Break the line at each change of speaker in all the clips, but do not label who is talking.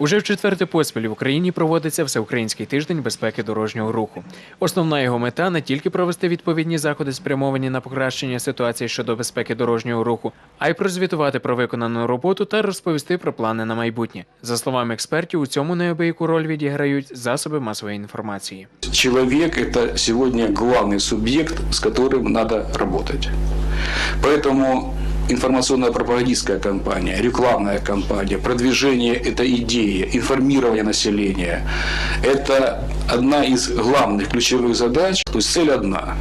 Уже в четверте поспіль в Україні проводиться всеукраїнський тиждень безпеки дорожнього руху. Основна його мета не тільки провести відповідні заходи, спрямовані на покращення ситуації щодо безпеки дорожнього руху, а й прозвітувати про виконану роботу та розповісти про плани на майбутнє. За словами експертів, у цьому неабияку роль відіграють засоби масової інформації.
Человек – это сегодня главный субъект, с которым надо работать. Поэтому информационно-пропагандистская кампания, рекламная кампания, продвижение этой идеи, информирование населения – это одна из главных ключевых задач. То есть цель одна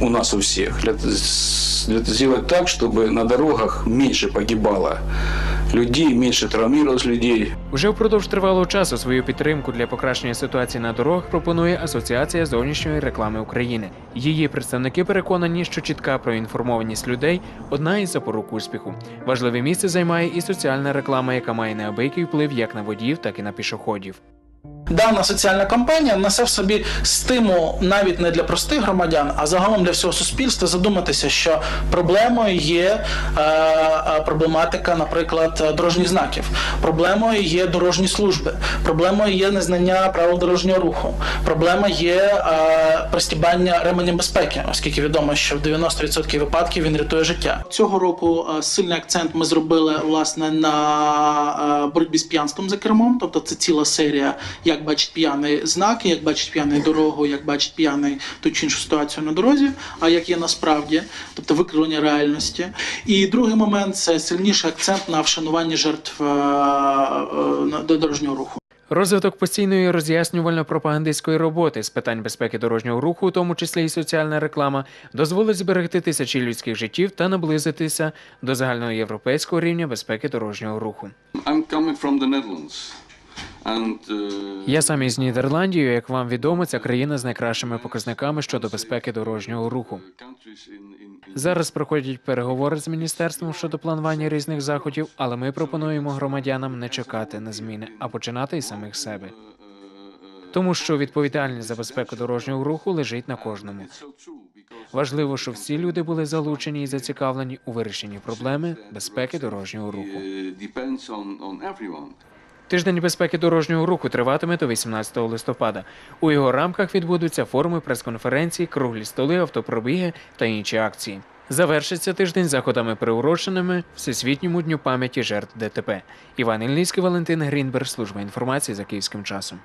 у нас у всех – для- для- сделать так, чтобы на дорогах меньше погибало людей, менше травмировалось людей,
Уже впродовж тривалого часу свою підтримку для покращення ситуації на дорогах пропонує Асоціація зовнішньої реклами України. Її представники переконані, що чітка проінформованість людей одна із запорук успіху. Важливе місце займає і соціальна реклама, яка має неабиякий вплив як на водіїв, так і на пішоходів.
Дана соціальна кампанія несе в собі стимул навіть не для простих громадян, а загалом для всього суспільства задуматися, що проблемою є е, е, проблематика, наприклад, дорожніх знаків, проблемою є дорожні служби, проблемою є незнання правил дорожнього руху, проблема є е, пристібання ременем безпеки, оскільки відомо, що в 90% випадків він рятує життя. Цього року е, сильний акцент ми зробили власне на е, боротьбі з п'янством за кермом, тобто це ціла серія, як бачить п'яний знаки, як бачить п'яний дорогу, як бачить п'яний ту чи іншу ситуацію на дорозі, а як є насправді, тобто викривлення реальності. І другий момент це сильніший акцент на вшануванні жертв е, е, на- дорожнього руху.
Розвиток постійної роз'яснювально-пропагандистської роботи з питань безпеки дорожнього руху, у тому числі і соціальна реклама, дозволить зберегти тисячі людських життів та наблизитися до загальноєвропейського рівня безпеки дорожнього руху.
I'm coming from the Netherlands. Uh,
Я сам із Нідерландії, як вам відомо, ця країна з найкращими показниками щодо безпеки дорожнього руху. Зараз проходять переговори з міністерством щодо планування різних заходів, але ми пропонуємо громадянам не чекати на зміни, а починати із самих себе. Тому що відповідальність за безпеку дорожнього руху лежить на кожному. Важливо, щоб всі люди були залучені і зацікавлені у вирішенні проблеми безпеки дорожнього руху. Тиждень безпеки дорожнього руху триватиме до 18 листопада. У його рамках відбудуться форуми, прес-конференції, круглі столи, автопробіги та інші акції. Завершиться тиждень заходами приуроченими Всесвітньому дню пам'яті жертв ДТП. Іван Ільницький, Валентин Грінберг, служба інформації за київським часом.